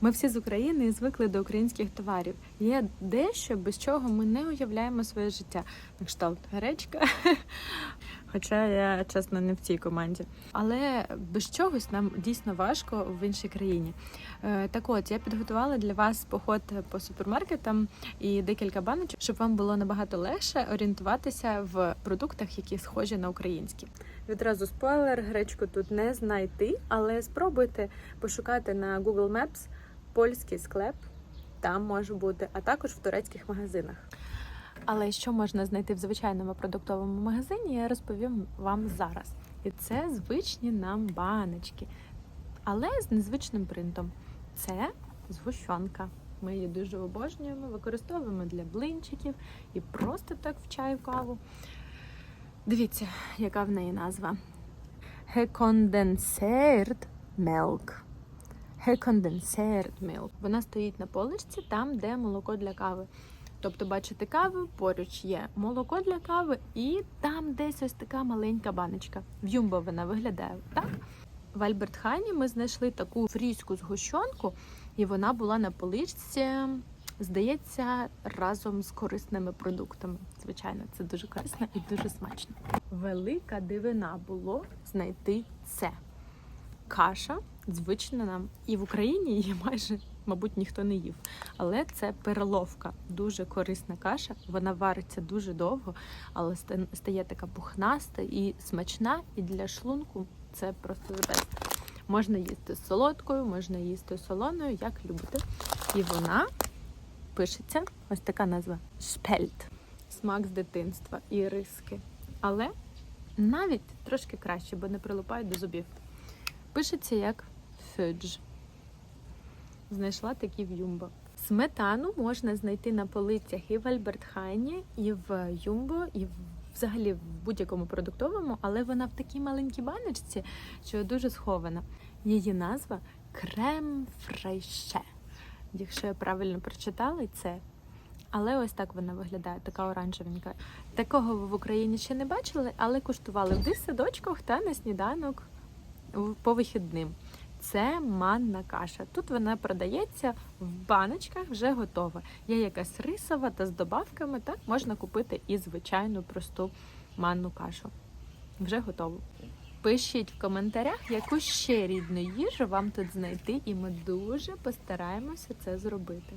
Ми всі з України і звикли до українських товарів. Є дещо, без чого ми не уявляємо своє життя. На кшталт гречка. Хоча я чесно не в цій команді. Але без чогось нам дійсно важко в іншій країні. Е, Так от я підготувала для вас поход по супермаркетам і декілька баночок, щоб вам було набагато легше орієнтуватися в продуктах, які схожі на українські. Відразу спойлер, гречку тут не знайти, але спробуйте пошукати на Google Maps польський склеп. Там може бути, а також в турецьких магазинах. Але що можна знайти в звичайному продуктовому магазині, я розповім вам зараз. І це звичні нам баночки, але з незвичним принтом. Це згущенка. Ми її дуже обожнюємо, використовуємо для блинчиків і просто так в чай, каву. Дивіться, яка в неї назва. Gekondenserd milk. Gekondenserd milk. Вона стоїть на поличці там, де молоко для кави. Тобто, бачите каву, поруч є молоко для кави, і там десь ось така маленька баночка. В Юмбо вона виглядає так. В Альбертхайні ми знайшли таку фрізьку згущенку, і вона була на поличці, здається, разом з корисними продуктами. Звичайно, це дуже корисно і дуже смачно. Велика дивина було знайти це. Каша звична нам. І в Україні її майже, мабуть, ніхто не їв. Але це переловка, дуже корисна каша. Вона вариться дуже довго, але стає така пухнаста і смачна. І для шлунку це просто the. Можна їсти з солодкою, можна їсти з солоною, як любите. І вона пишеться ось така назва шпельт. Смак з дитинства і риски. Але навіть трошки краще, бо не прилипають до зубів. Пишеться як фюдж. Знайшла такі в Юмбо. Сметану можна знайти на полицях і в Альбертхайні, і в Юмбо, і в- взагалі в будь-якому продуктовому, але вона в такій маленькій баночці, що дуже схована. Її назва крем фрейше. Якщо я правильно прочитала, це. Але ось так вона виглядає, така оранжевенька. Такого ви в Україні ще не бачили, але куштували в дитсадочках та на сніданок по вихідним. Це манна каша. Тут вона продається в баночках вже готова. Є якась рисова та з добавками. Так можна купити і звичайну просту манну кашу. Вже готову. Пишіть в коментарях, яку ще рідну їжу вам тут знайти, і ми дуже постараємося це зробити.